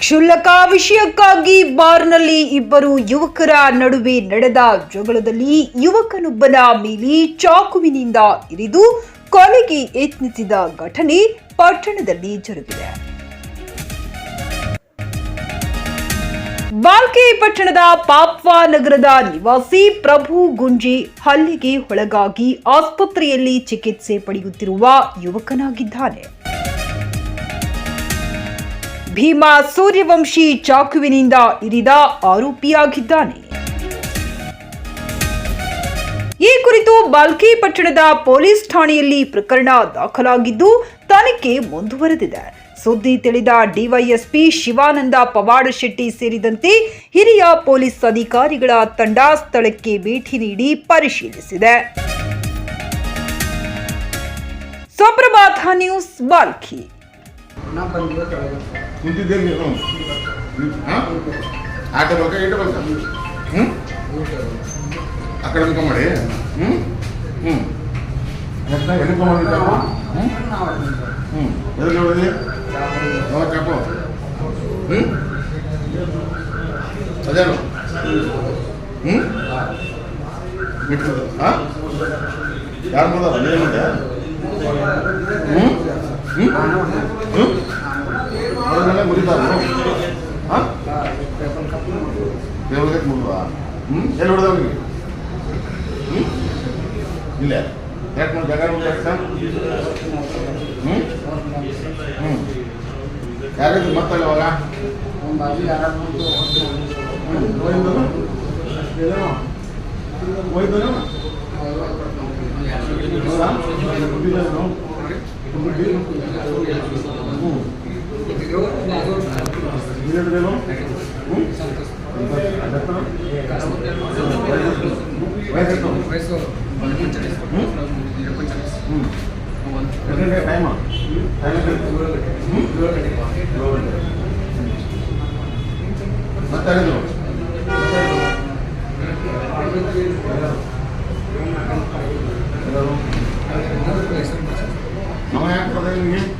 ಕ್ಷುಲ್ಲಕ ವಿಷಯಕ್ಕಾಗಿ ಬಾರ್ನಲ್ಲಿ ಇಬ್ಬರು ಯುವಕರ ನಡುವೆ ನಡೆದ ಜಗಳದಲ್ಲಿ ಯುವಕನೊಬ್ಬನ ಮೇಲೆ ಚಾಕುವಿನಿಂದ ಇರಿದು ಕೊಲೆಗೆ ಯತ್ನಿಸಿದ ಘಟನೆ ಪಟ್ಟಣದಲ್ಲಿ ಜರುಗಿದೆ. ಬಾಲ್ಕೆ ಪಟ್ಟಣದ ಪಾಪ್ವಾ ನಗರದ ನಿವಾಸಿ ಪ್ರಭು ಗುಂಜಿ ಹಲ್ಲಿಗೆ ಒಳಗಾಗಿ ಆಸ್ಪತ್ರೆಯಲ್ಲಿ ಚಿಕಿತ್ಸೆ ಪಡೆಯುತ್ತಿರುವ ಯುವಕನಾಗಿದ್ದಾನೆ. ಭೀಮಾ ಸೂರ್ಯವಂಶಿ ಚಾಕುವಿನಿಂದ ಇರಿದ ಆರೋಪಿಯಾಗಿದ್ದಾನೆ. ಈ ಕುರಿತು ಬಾಲ್ಕಿ ಪಟ್ಟಣದ ಪೊಲೀಸ್ ಠಾಣೆಯಲ್ಲಿ ಪ್ರಕರಣ ದಾಖಲಾಗಿದ್ದು, ತನಿಖೆ ಮುಂದುವರೆದಿದೆ. ಸುದ್ದಿ ತಿಳಿದ ಡಿವೈಎಸ್ಪಿ ಶಿವಾನಂದ ಪವಾಡ ಶೆಟ್ಟಿ ಸೇರಿದಂತೆ ಹಿರಿಯ ಪೊಲೀಸ್ ಅಧಿಕಾರಿಗಳ ತಂಡ ಸ್ಥಳಕ್ಕೆ ಭೇಟಿ ನೀಡಿ ಪರಿಶೀಲಿಸಿದೆ. ಸುಪ್ರಭಾತ ನ್ಯೂಸ್, ಬಾಲ್ಕಿ. ನಾ ಬಂದಿರೋ ಕೆಳಗೆ ಕುಂತಿದ್ದೆ ನೀನು ಹಾಂ ಆಟ ಬೇಕಾ ಈಟ ಬೇಕಾ ಹ್ಞೂ ಆ ಕಡೆ ಮುಖ ಮಾಡಿ ಹ್ಞೂ ಹ್ಞೂ ಎಷ್ಟು ಎಲ್ಲಿ ಮಾಡಿದ್ದ ಹ್ಞೂ ಹ್ಞೂ ಎಲ್ಲಿ ನೋಡಿದ್ರಿ ಯಾವ ಚಾಪು ಹ್ಞೂ ಅದೇನು ಹ್ಞೂ ಬಿಟ್ಟು ಹಾಂ ಯಾರು ಮಾಡೋದು ಅದೇ ಮುಂದೆ ಹ್ಞೂ ಹ್ಞೂ ಹ್ಞೂ ಹಾಂ? ದೇವ್ರಿಗೆ ಮುರಿದ ಹ್ಞೂ ಎಲ್ಲಿ ಹೊಡೆದ ಅವನಿಗೆ ಹ್ಞೂ ಇಲ್ಲ? ಯಾಕೆ ಮಾಡಿ ಜಾಗ ಹ್ಞೂ ಹ್ಞೂ ಯಾರಿದ್ರು ಮತ್ತಲ್ಲ ಅವಾಗ ಬಂದು ಹ್ಞೂ చేతులేమో టైమా మాట్లాడదు No me voy a acordar de mí.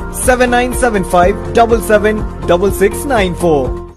seven nine seven five double seven double six nine four.